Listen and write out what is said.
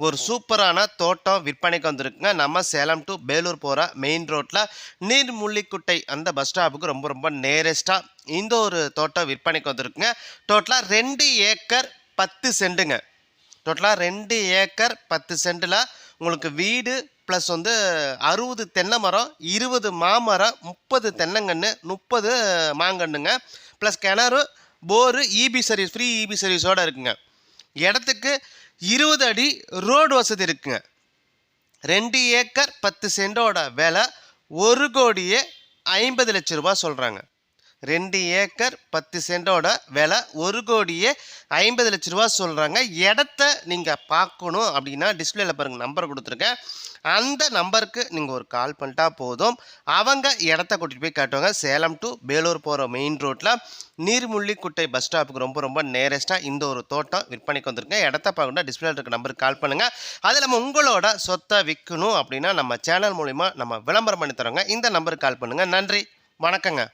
ஒரு சூப்பரான தோட்டம் விற்பனைக்கு வந்திருக்குங்க. நம்ம சேலம் டு பேலூர் போகிற மெயின் ரோட்டில் நீர்முள்ளிக்குட்டை அந்த பஸ் ஸ்டாப்புக்கு ரொம்ப ரொம்ப நேரஸ்ட்டாக இந்த ஒரு தோட்டம் விற்பனைக்கு வந்திருக்குங்க. டோட்டலாக ரெண்டு ஏக்கர் பத்து சென்ட்டுங்க டோட்டலாக ரெண்டு ஏக்கர் பத்து சென்ட்டில் உங்களுக்கு வீடு ப்ளஸ் வந்து அறுபது தென்னை மரம் இருபது மாமரம் முப்பது தென்னங்கன்று முப்பது மாங்கன்றுங்க ப்ளஸ் கிணறு bore EB service free EB சர்வீஸோடு இருக்குங்க. இடத்துக்கு இருபது அடி ரோடு வசதி இருக்குங்க. ரெண்டு ஏக்கர் பத்து சென்டோட விலை ஒரு கோடியே ஐம்பது லட்ச ரூபா சொல்கிறாங்க ரெண்டு ஏக்கர் பத்து சென்டோட விலை ஒரு கோடியே ஐம்பது லட்ச ரூபா சொல்கிறாங்க இடத்த நீங்கள் பார்க்கணும் அப்படின்னா டிஸ்பிளேல பாருங்கள் நம்பர் கொடுத்துருக்கேன். அந்த நம்பருக்கு நீங்கள் ஒரு கால் பண்ணிட்டா போதும். அவங்க இடத்த கூட்டிகிட்டு போய் காட்டுவாங்க. சேலம் டு பேலூர் போகிற மெயின் ரோட்டில் நீர்முள்ளிக்குட்டை பஸ் ஸ்டாப்புக்கு ரொம்ப ரொம்ப நேரஸ்ட்டாக இந்த ஒரு தோட்டம் விற்பனைக்கு வந்திருக்கேன் இடத்த பார்க்கணும் டிஸ்பிளேல இருக்க நம்பருக்கு கால் பண்ணுங்கள் அது நம்ம உங்களோட சொத்தை விற்கணும் அப்படின்னா நம்ம சேனல் மூலிமா நம்ம விளம்பரம் பண்ணி தரோங்க. இந்த நம்பருக்கு கால் பண்ணுங்கள் நன்றி. வணக்கங்க.